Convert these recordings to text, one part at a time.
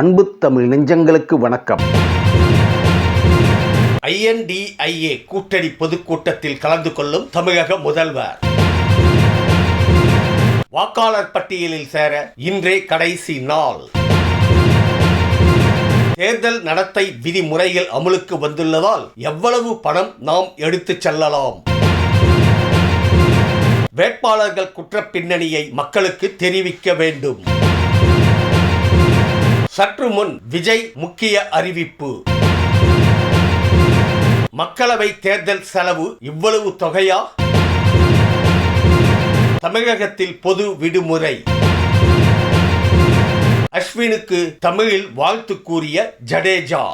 அன்பு தமிழ் நெஞ்சங்களுக்கு வணக்கம். ஐஎன்டிஐஏ கூட்டணி பொதுக்கூட்டத்தில் கலந்து கொள்ளும் தமிழக முதல்வர். வாக்காளர் பட்டியலில் சேர இன்றே கடைசி நாள். தேர்தல் நடத்தை விதிமுறைகள் அமலுக்கு வந்துள்ளதால் எவ்வளவு பணம் நாம் எடுத்துச் செல்லலாம்? வேட்பாளர்கள் குற்ற பின்னணியை மக்களுக்கு தெரிவிக்க வேண்டும். சற்று முன் விஜய் முக்கிய அறிவிப்பு. மக்களவை தேர்தல் செலவு இவ்வளவு தொகையா? தமிழகத்தில் பொது விடுமுறை. அஸ்வினுக்கு தமிழில் வாழ்த்து கூறிய ஜடேஜா.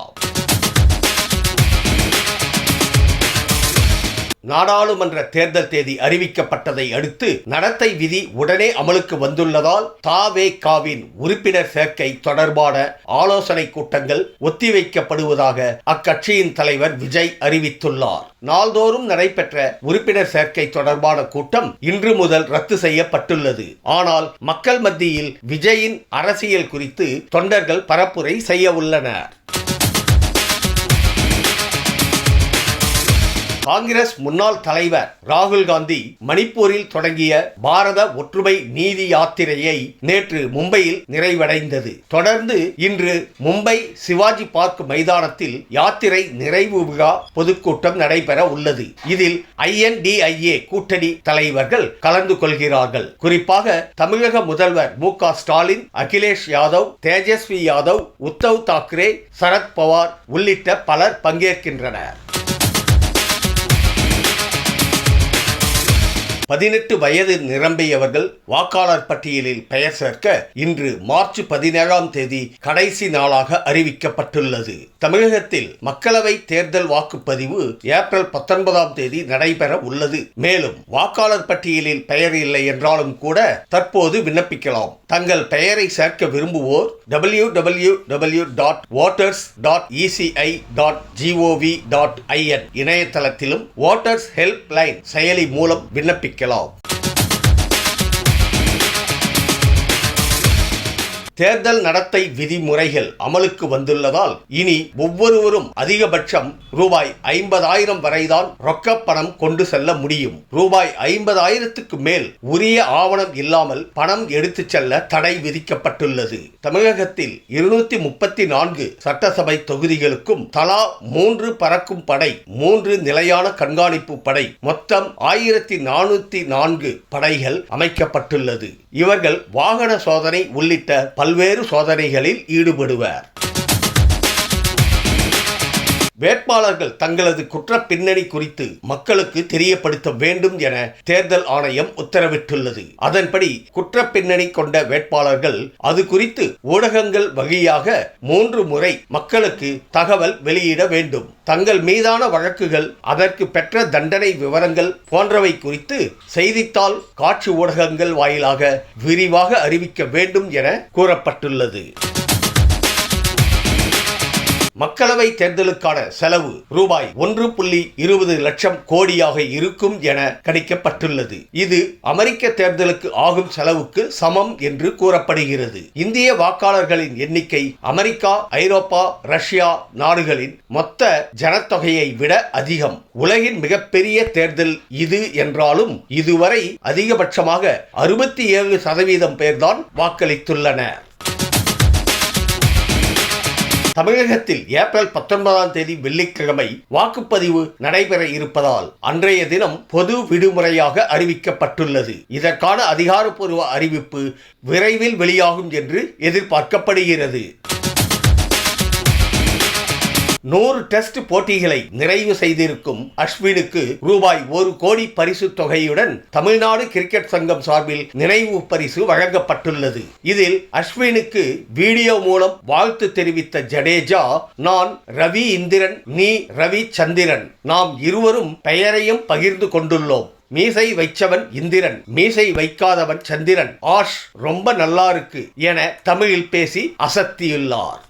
நாடாளுமன்ற தேர்தல் தேதி அறிவிக்கப்பட்டதை அடுத்து நடத்தை விதி உடனே அமலுக்கு வந்துள்ளதால் தாவேகாவின் உறுப்பினர் சேர்க்கை தொடர்பான ஆலோசனை கூட்டங்கள் ஒத்திவைக்கப்படுவதாக அக்கட்சியின் தலைவர் விஜய் அறிவித்துள்ளார். நாள்தோறும் நடைபெற்ற உறுப்பினர் சேர்க்கை தொடர்பான கூட்டம் இன்று முதல் ரத்து செய்யப்பட்டுள்ளது. ஆனால் மக்கள் மத்தியில் விஜயின் அரசியல் குறித்து தொண்டர்கள் பரப்புரை செய்ய உள்ளனர். காங்கிரஸ் முன்னாள் தலைவர் ராகுல் காந்தி மணிப்பூரில் தொடங்கிய பாரத ஒற்றுமை நீதி யாத்திரையை நேற்று மும்பையில் நிறைவடைந்தது. தொடர்ந்து இன்று மும்பை சிவாஜி பார்க் மைதானத்தில் யாத்திரை நிறைவு விழா பொதுக்கூட்டம் நடைபெற உள்ளது. இதில் ஐஎன்டிஐஏ கூட்டணி தலைவர்கள் கலந்து கொள்கிறார்கள். குறிப்பாக தமிழக முதல்வர் மு க ஸ்டாலின் அகிலேஷ் யாதவ் தேஜஸ்வி யாதவ் உத்தவ் தாக்கரே சரத் பவார் உள்ளிட்ட பலர் பங்கேற்கின்றனர். பதினெட்டு வயது நிரம்பியவர்கள் வாக்காளர் பட்டியலில் பெயர் சேர்க்க இன்று மார்ச் பதினேழாம் தேதி கடைசி நாளாக அறிவிக்கப்பட்டுள்ளது. தமிழகத்தில் மக்களவை தேர்தல் வாக்குப்பதிவு ஏப்ரல் பத்தொன்பதாம் தேதி நடைபெற உள்ளது. மேலும் வாக்காளர் பட்டியலில் பெயர் இல்லை என்றாலும் கூட தற்போது விண்ணப்பிக்கலாம். தங்கள் பெயரை சேர்க்க விரும்புவோர் W W W dot voters dot ECI dot GOV dot IN இணையதளத்திலும் வாட்டர்ஸ் ஹெல்ப் லைன் செயலி மூலம் விண்ணப்பிக்க விண்ணப்பிக்கலாம் தேர்தல் நடத்தை விதிமுறைகள் அமலுக்கு வந்துள்ளதால் இனி ஒவ்வொருவரும் அதிகபட்சம் ரூபாய் ஐம்பதாயிரம் வரைதான் ரொக்கப் பணம் கொண்டு செல்ல முடியும். ரூபாய் ஐம்பதாயிரத்துக்கு மேல் உரிய ஆவணம் இல்லாமல் பணம் எடுத்துச் செல்ல தடை விதிக்கப்பட்டுள்ளது. தமிழகத்தில் இருநூத்தி முப்பத்தி நான்கு சட்டசபை தொகுதிகளுக்கும் தலா மூன்று பறக்கும் படை மூன்று நிலையான கண்காணிப்பு படை மொத்தம் ஆயிரத்தி நானூத்தி நான்கு படைகள் அமைக்கப்பட்டுள்ளது. இவர்கள் வாகன சோதனை உள்ளிட்ட பல்வேறு சோதனைகளில் ஈடுபடுவர். வேட்பாளர்கள் தங்களது குற்ற பின்னணி குறித்து மக்களுக்கு தெரியப்படுத்த வேண்டும் என தேர்தல் ஆணையம் உத்தரவிட்டுள்ளது. அதன்படி குற்ற பின்னணி கொண்ட வேட்பாளர்கள் அது குறித்து ஊடகங்கள் வழியாக மூன்று முறை மக்களுக்கு தகவல் வெளியிட வேண்டும். தங்கள் மீதான வழக்குகள் அதற்கு பெற்ற தண்டனை விவரங்கள் போன்றவை குறித்து செய்தித்தாள் காட்சி ஊடகங்கள் வாயிலாக விரிவாக அறிவிக்க வேண்டும் என கூறப்பட்டுள்ளது. மக்களவை தேர்தலுக்கான செலவு ரூபாய் ஒன்று புள்ளி இருபது லட்சம் கோடியாக இருக்கும் என கணிக்கப்பட்டுள்ளது. இது அமெரிக்க தேர்தலுக்கு ஆகும் செலவுக்கு சமம் என்று கூறப்படுகிறது. இந்திய வாக்காளர்களின் எண்ணிக்கை அமெரிக்கா ஐரோப்பா ரஷ்யா நாடுகளின் மொத்த ஜனத்தொகையை விட அதிகம். உலகின் மிகப்பெரிய தேர்தல் இது என்றாலும் இதுவரை அதிகபட்சமாக அறுபத்தி ஏழு சதவீதம் பேர்தான் வாக்களித்துள்ளனர் தமிழகத்தில் ஏப்ரல் பத்தொன்பதாம் தேதி வெள்ளிக்கிழமை வாக்குப்பதிவு நடைபெற இருப்பதால் அன்றைய தினம் பொது விடுமுறையாக அறிவிக்கப்பட்டுள்ளது. இதற்கான அதிகாரப்பூர்வ அறிவிப்பு விரைவில் வெளியாகும் என்று எதிர்பார்க்கப்படுகிறது. நூறு டெஸ்ட் போட்டிகளை நிறைவு செய்திருக்கும் அஸ்வினுக்கு ரூபாய் ஒரு கோடி பரிசு தொகையுடன் தமிழ்நாடு கிரிக்கெட் சங்கம் சார்பில் நினைவு பரிசு வழங்கப்பட்டுள்ளது. இதில் அஸ்வினுக்கு வீடியோ மூலம் வாழ்த்து தெரிவித்த ஜடேஜா நான் ரவி இந்திரன் நீ ரவி சந்திரன் நாம் இருவரும் பெயரையும் பகிர்ந்து கொண்டுள்ளோம். மீசை வைச்சவன் இந்திரன் மீசை வைக்காதவன் சந்திரன் ஆஷ் ரொம்ப நல்லா இருக்கு என தமிழில் பேசி அசத்தியுள்ளார்.